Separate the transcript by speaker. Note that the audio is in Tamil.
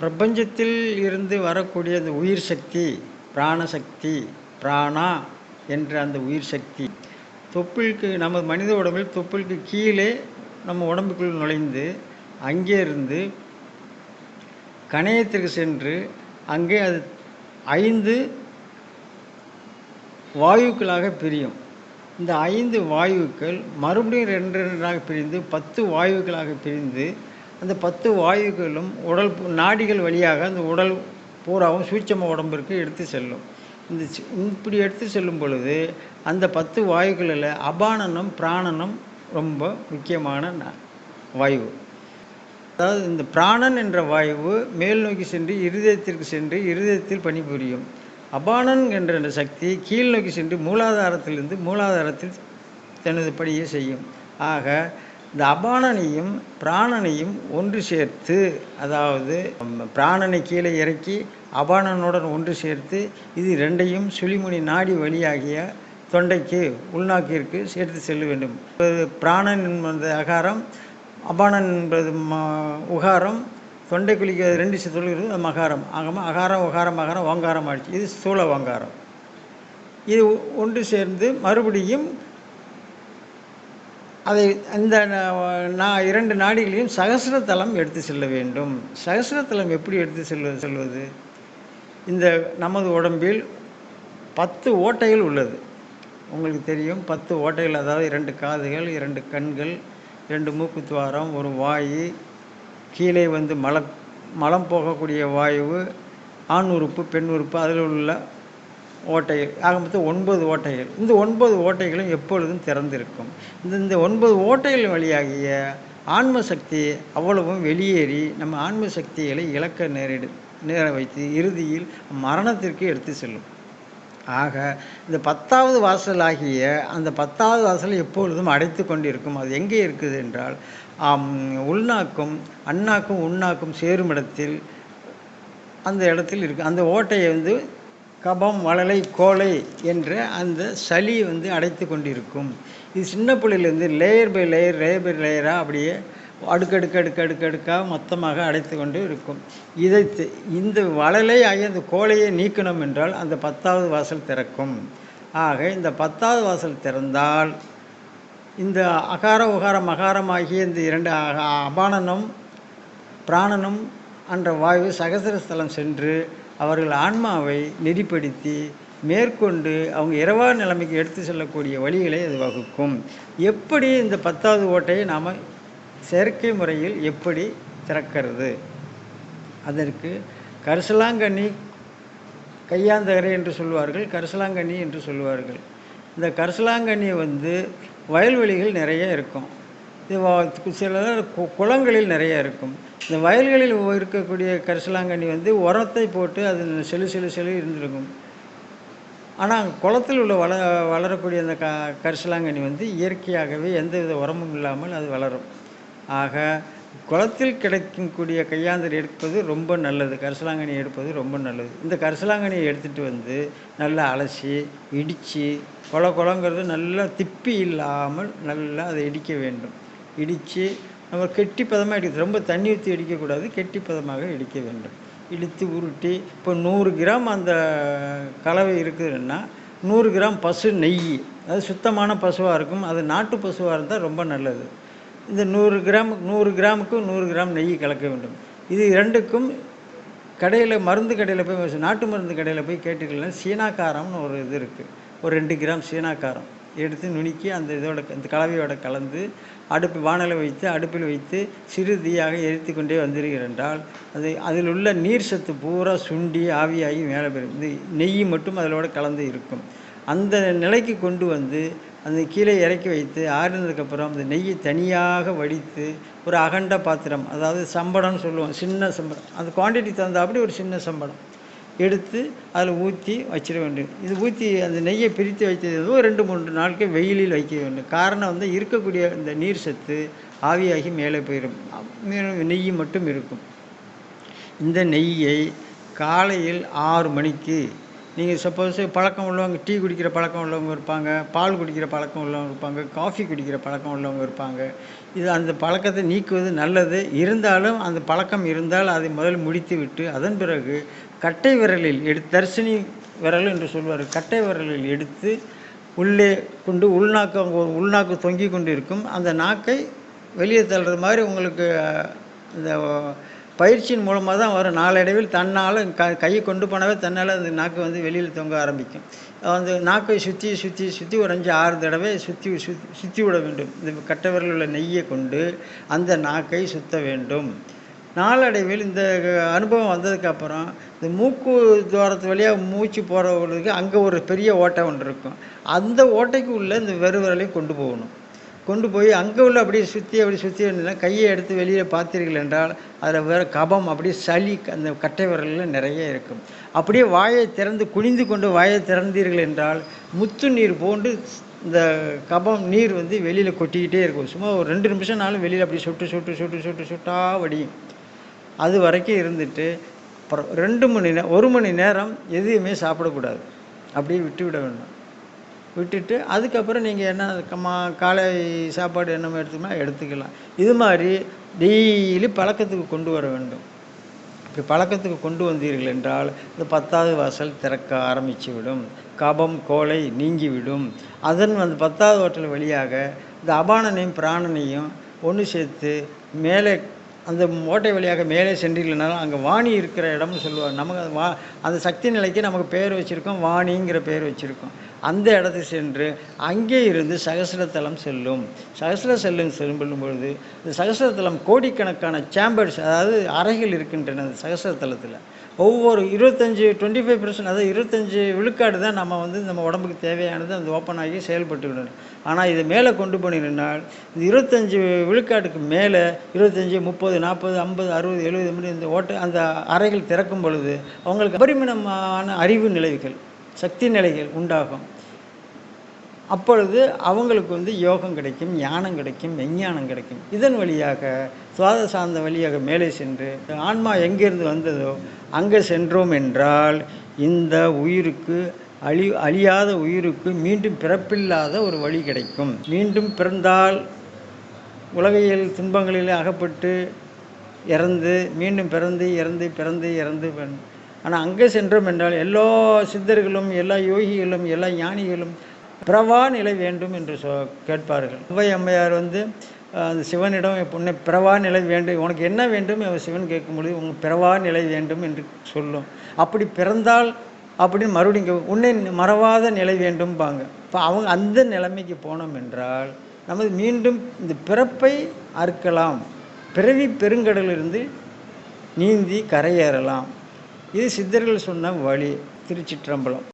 Speaker 1: பிரபஞ்சத்தில் இருந்து வரக்கூடிய அந்த உயிர் சக்தி பிராணசக்தி பிராணா என்ற அந்த உயிர் சக்தி. தொப்புளுக்கு நம்ம மனித உடம்பில் தொப்புளுக்கு கீழே நம்ம உடம்புக்குள் நுழைந்து அங்கே இருந்து கணையத்திற்கு சென்று அங்கே அது ஐந்து வாயுக்களாக பிரியும். இந்த ஐந்து வாயுக்கள் மறுபடியும் ரெண்டு ரெண்டாக பிரிந்து பத்து வாயுக்களாக பிரிந்து அந்த பத்து வாயுக்களும் உடல் நாடிகள் வழியாக அந்த உடல் பூராவும் சூட்சம உடம்பிற்கு எடுத்து செல்லும். இந்த இப்படி எடுத்து செல்லும் பொழுது அந்த பத்து வாயுக்களில் அபானனம் பிராணனம் ரொம்ப முக்கியமான வாயு. அதாவது இந்த பிராணன் என்ற வாயு மேல் நோக்கி சென்று இருதயத்திற்கு சென்று இருதயத்தில் பணிபுரியும். அபானன் என்ற சக்தி கீழ் நோக்கி சென்று மூலாதாரத்திலிருந்து மூலாதாரத்தில் தனது படியே செய்யும். ஆக இந்த அபானனையும் பிராணனையும் ஒன்று சேர்த்து அதாவது பிராணனை கீழே இறக்கி அபானனுடன் ஒன்று சேர்த்து இது ரெண்டையும் சுழிமுனி நாடி வழியாகிய தொண்டைக்கு உள்நாக்கிற்கு சேர்த்து செல்ல வேண்டும். பிராணன் என்பது அகாரம் அபானன் என்பது ம உகாரம் தொண்டை குளிக்க ரெண்டு சொல்கிறது அது மகாரம். ஆகமா அகாரம் உகாரம் மகாரம் ஓங்காரம் ஆயிடுச்சு. இது ஸ்தூல ஓங்காரம். இது ஒன்று சேர்ந்து மறுபடியும் அதை அந்த நான் இரண்டு நாடிகளையும் சகசிரத்தலம் எடுத்து செல்ல வேண்டும். சகசிரத்தலம் எப்படி எடுத்து செல்வது செல்வது? இந்த நமது உடம்பில் பத்து ஓட்டைகள் உள்ளது. உங்களுக்கு தெரியும் பத்து ஓட்டைகள் அதாவது இரண்டு காதுகள் இரண்டு கண்கள் இரண்டு மூக்குத்துவாரம் ஒரு வாய் கீழே வந்து மல மலம் போகக்கூடிய வாயு ஆண் உறுப்பு பெண் உறுப்பு அதில் உள்ள ஓட்டைகள். ஆக மொத்தம் ஒன்பது ஓட்டைகள். இந்த ஒன்பது ஓட்டைகளும் எப்பொழுதும் திறந்திருக்கும். இந்த இந்த ஒன்பது ஓட்டைகள் வழியாகிய ஆன்ம சக்தி அவ்வளவும் வெளியேறி நம்ம ஆன்ம சக்திகளை இழக்க நேரிடு நேர வைத்து இறுதியில் மரணத்திற்கு எடுத்து செல்லும். ஆக இந்த பத்தாவது வாசல் ஆகிய அந்த பத்தாவது வாசல் எப்பொழுதும் அடைத்து கொண்டிருக்கும். அது எங்கே இருக்குது என்றால் உள்நாக்கும் அண்ணாக்கும் உண்ணாக்கும் சேரும் இடத்தில் அந்த இடத்தில் இருக்கு. அந்த ஓட்டையை வந்து கபம் வளலை கோலை என்ற அந்த சளி வந்து அடைத்து கொண்டிருக்கும். இது சின்ன பிள்ளையிலேருந்து layer by layer layer by லேயராக அப்படியே அடுக்கடுக்கு அடுக்கு அடுக்கு அடுக்காக மொத்தமாக அடைத்து கொண்டு இருக்கும். இதை இந்த வளலை ஆகிய அந்த கோலையை நீக்கணும் என்றால் அந்த பத்தாவது வாசல் திறக்கும். ஆக இந்த பத்தாவது வாசல் திறந்தால் இந்த அகார உகார மகாரம் ஆகிய இந்த இரண்டு அக- அபானனும் பிராணனும் என்ற வாயு சகசரஸ்தலம் சென்று அவர்கள் ஆன்மாவை நெறிப்படுத்தி மேற்கொண்டு அவங்க இரவா நிலைமைக்கு எடுத்து செல்லக்கூடிய வழிகளை அது வகுக்கும். எப்படி இந்த பத்தாவது ஓட்டையை நாம் செயற்கை முறையில் எப்படி திறக்கிறது? அதற்கு கரிசலாங்கண்ணி கையாந்தகரை என்று சொல்வார்கள் கரிசலாங்கண்ணி என்று சொல்வார்கள். இந்த கரிசலாங்கண்ணி வந்து வயல்வெளிகள் நிறைய இருக்கும். சில கு- குளங்களில் நிறைய இருக்கும். இந்த வயல்களில் இருக்கக்கூடிய கரிசலாங்கண்ணி வந்து உரத்தை போட்டு அது செலு செலு செலு இருந்திருக்கும். ஆனால் குளத்தில் உள்ள வள வளரக்கூடிய அந்த க கரிசலாங்கண்ணி வந்து இயற்கையாகவே எந்தவித உரமும் இல்லாமல் அது வளரும். ஆக குளத்தில் கிடைக்கக்கூடிய கையாந்தர் எடுப்பது ரொம்ப நல்லது. கரிசலாங்கண்ணி எடுப்பது ரொம்ப நல்லது. இந்த கரிசலாங்கண்ணியை எடுத்துகிட்டு வந்து நல்லா அலசி இடித்து குள குளங்கிறது நல்லா திப்பி இல்லாமல் நல்லா அதை இடிக்க வேண்டும். இடித்து நம்ம கெட்டி பதமாக இடிக்கிறது ரொம்ப தண்ணி ஊற்றி இடிக்கக்கூடாது கெட்டி பதமாக இடிக்க வேண்டும். இடித்து உருட்டி இப்போ நூறு கிராம் அந்த கலவை இருக்குதுன்னா நூறு கிராம் பசு நெய். அது சுத்தமான பசுவாக இருக்கும் அது நாட்டு பசுவாக இருந்தால் ரொம்ப நல்லது. இந்த நூறு கிராம் நூறு கிராமுக்கு நூறு கிராம் நெய் கலக்க வேண்டும். இது இரண்டுக்கும் கடையில் மருந்து கடையில் போய் நாட்டு மருந்து கடையில் போய் கேட்டுக்கலாம் சீனாக்காரம்னு ஒரு இது இருக்குது ஒரு ரெண்டு கிராம் சீனாக்காரம் எடுத்து நுணுக்கி அந்த இதோட அந்த கலவையோட கலந்து அடுப்பு வானலை வைத்து அடுப்பில் வைத்து சிறு தீயாக எரித்து கொண்டே வந்திருக்கிறென்றால் அது அதில் உள்ள நீர் சத்து பூரா சுண்டி ஆவியாகி மேலே பெறும் இந்த நெய் மட்டும் அதிலோட கலந்து இருக்கும். அந்த நிலைக்கு கொண்டு வந்து அந்த கீழே இறக்கி வைத்து ஆறினதுக்கப்புறம் அந்த நெய்யை தனியாக வடித்து ஒரு அகண்ட பாத்திரம் அதாவது சம்படம்னு சொல்லுவோம் சின்ன சம்படம். அந்த குவான்டிட்டி தகுந்தாப்படி ஒரு சின்ன சம்படம். எடுத்து அதில் ஊற்றி வச்சிட வேண்டும். இது ஊற்றி அந்த நெய்யை பிரித்து வைத்தது ரெண்டு மூன்று நாட்கள் வெயிலில் வைக்க வேண்டும். காரணம் வந்து இருக்கக்கூடிய இந்த நீர் சத்து ஆவியாகி மேலே போயிடும். மேலும் நெய் மட்டும் இருக்கும். இந்த நெய்யை காலையில் ஆறு மணிக்கு நீங்கள் சப்போஸ் பழக்கம் உள்ளவங்க டீ குடிக்கிற பழக்கம் உள்ளவங்க இருப்பாங்க பால் குடிக்கிற பழக்கம் உள்ளவங்க இருப்பாங்க காஃபி குடிக்கிற பழக்கம் உள்ளவங்க இருப்பாங்க. இது அந்த பழக்கத்தை நீக்குவது நல்லது. இருந்தாலும் அந்த பழக்கம் இருந்தால் அதை முதல் முடித்து விட்டு அதன் பிறகு கட்டை விரலில் எடுத்து தரிசினி விரல் என்று சொல்வார். கட்டை விரலில் எடுத்து உள்ளே கொண்டு உள்நாக்கு அங்கே உள்நாக்கு தொங்கி கொண்டு இருக்கும் அந்த நாக்கை வெளியே தள்ளுறது மாதிரி உங்களுக்கு இந்த பயிற்சியின் மூலமாக தான் வரும். நாளடைவில் தன்னால் க கையை கொண்டு போனாவே தன்னால் அந்த நாக்கு வந்து வெளியில் தொங்க ஆரம்பிக்கும். அந்த நாக்கை சுற்றி சுற்றி சுற்றி ஒரு அஞ்சு ஆறு தடவை சுற்றி சுற்றி சுற்றி விட வேண்டும். இந்த கட்டை விரலில் உள்ள நெய்யை கொண்டு அந்த நாக்கை சுத்த வேண்டும். நாளடைவில் இந்த அனுபவம் வந்ததுக்கப்புறம் இந்த மூக்கு துவாரத்து வழியாக மூச்சு போகிறவங்களுக்கு அங்கே ஒரு பெரிய ஓட்டை ஒன்று இருக்கும். அந்த ஓட்டைக்கு உள்ளே இந்த வெறு விரலையும் கொண்டு போகணும். கொண்டு போய் அங்கே உள்ள அப்படியே சுற்றி அப்படி சுற்றி இருந்ததுன்னா கையை எடுத்து வெளியில் பார்த்தீர்கள் என்றால் அதில் வேறு கபம் அப்படியே சளி அந்த கட்டை விரலில் நிறைய இருக்கும். அப்படியே வாயை திறந்து குனிந்து கொண்டு வாயை திறந்தீர்கள் என்றால் முத்து நீர் போன்று இந்த கபம் நீர் வந்து வெளியில் கொட்டிக்கிட்டே இருக்கும். சும்மா ஒரு ரெண்டு நிமிஷம்னாலும் வெளியில் அப்படி சொட்டு சொட்டு சொட்டு சொட்டு சொட்டா வடியும். அது வரைக்கும் இருந்துட்டு அப்புறம் ரெண்டு மணி நே ஒரு மணி நேரம் எதையுமே சாப்பிடக்கூடாது. அப்படியே விட்டு விட வேண்டும் விட்டுட்டு அதுக்கப்புறம் நீங்கள் என்ன கம்மா காலை சாப்பாடு என்னமோ எடுத்துக்கணும் எடுத்துக்கலாம். இது மாதிரி டெய்லி பழக்கத்துக்கு கொண்டு வர வேண்டும். இப்படி பழக்கத்துக்கு கொண்டு வந்தீர்கள் என்றால் இந்த பத்தாவது வாசல் திறக்க ஆரம்பித்து விடும் கபம் கோலை நீங்கிவிடும். அதன் அந்த பத்தாவது வாசல் வழியாக இந்த அபானனையும் பிராணனையும் ஒன்று சேர்த்து மேலே அந்த ஓட்டை வழியாக மேலே சென்றீர்கள்னாலும் அங்கே வாணி இருக்கிற இடம்னு சொல்லுவார் நமக்கு அது வா அந்த சக்தி நிலைக்கு நமக்கு பேர் வச்சுருக்கோம் வாணிங்கிற பேர் வச்சுருக்கோம். அந்த இடத்துக்கு சென்று அங்கே இருந்து சகசிரத்தலம் செல்லும். சகசிர செல்லும் செல்லும் பொழுது இந்த சகசிரத்தலம் கோடிக்கணக்கான சேம்பர்ஸ் அதாவது அறைகள் இருக்கின்றன அந்த சகசிரத்தலத்தில். ஒவ்வொரு இருபத்தஞ்சி டுவெண்ட்டி ஃபைவ் பர்சன்ட் அதாவது இருபத்தஞ்சி விழுக்காடு தான் நம்ம வந்து நம்ம உடம்புக்கு தேவையானது அந்த ஓப்பன் ஆகி செயல்பட்டுக்கிடணும் ஆனால் இதை மேலே கொண்டு போனீங்கன்னால் இந்த இருபத்தஞ்சி விழுக்காட்டுக்கு மேலே இருபத்தஞ்சி முப்பது நாற்பது ஐம்பது அறுபது எழுபது மணி இந்த ஓட்ட அந்த அறைகள் திறக்கும் பொழுது அவங்களுக்கு அபரிமிதமான அறிவு நிலைகள் சக்தி நிலைகள் உண்டாகும். அப்பொழுது அவங்களுக்கு வந்து யோகம் கிடைக்கும் ஞானம் கிடைக்கும் விஞ்ஞானம் கிடைக்கும். இதன் வழியாக சுவாத சார்ந்த வழியாக மேலே சென்று ஆன்மா எங்கேருந்து வந்ததோ அங்கே சென்றோம் என்றால் இந்த உயிருக்கு அழி அழியாத உயிருக்கு மீண்டும் பிறப்பில்லாத ஒரு வழி கிடைக்கும். மீண்டும் பிறந்தால் உலகையில் துன்பங்களில் அகப்பட்டு இறந்து மீண்டும் பிறந்து இறந்து பிறந்து இறந்து ஆனால் அங்கே சென்றோம் என்றால் எல்லா சித்தர்களும் எல்லா யோகிகளும் எல்லா ஞானிகளும் பிரவா நிலை வேண்டும் என்று சொ கேட்பார்கள். அவ்வை அம்மையார் வந்து அந்த சிவனிடம் உன்னை பிறவா நிலை வேண்டும். உனக்கு என்ன வேண்டும்? அவன் சிவன் கேட்கும் பொழுது உங்கள் பிறவா நிலை வேண்டும் என்று சொல்லும். அப்படி பிறந்தால் அப்படின்னு மறுபடியும் உன்னை மறவாத நிலை வேண்டும்பாங்க. இப்போ அவங்க அந்த நிலைமைக்கு போனோம் என்றால் நமது மீண்டும் இந்த பிறப்பை அறுக்கலாம். பிறவி பெருங்கடலிலிருந்து நீந்தி கரையேறலாம். இது சித்தர்கள் சொன்ன வழி திருச்சிற்றம்பலம்.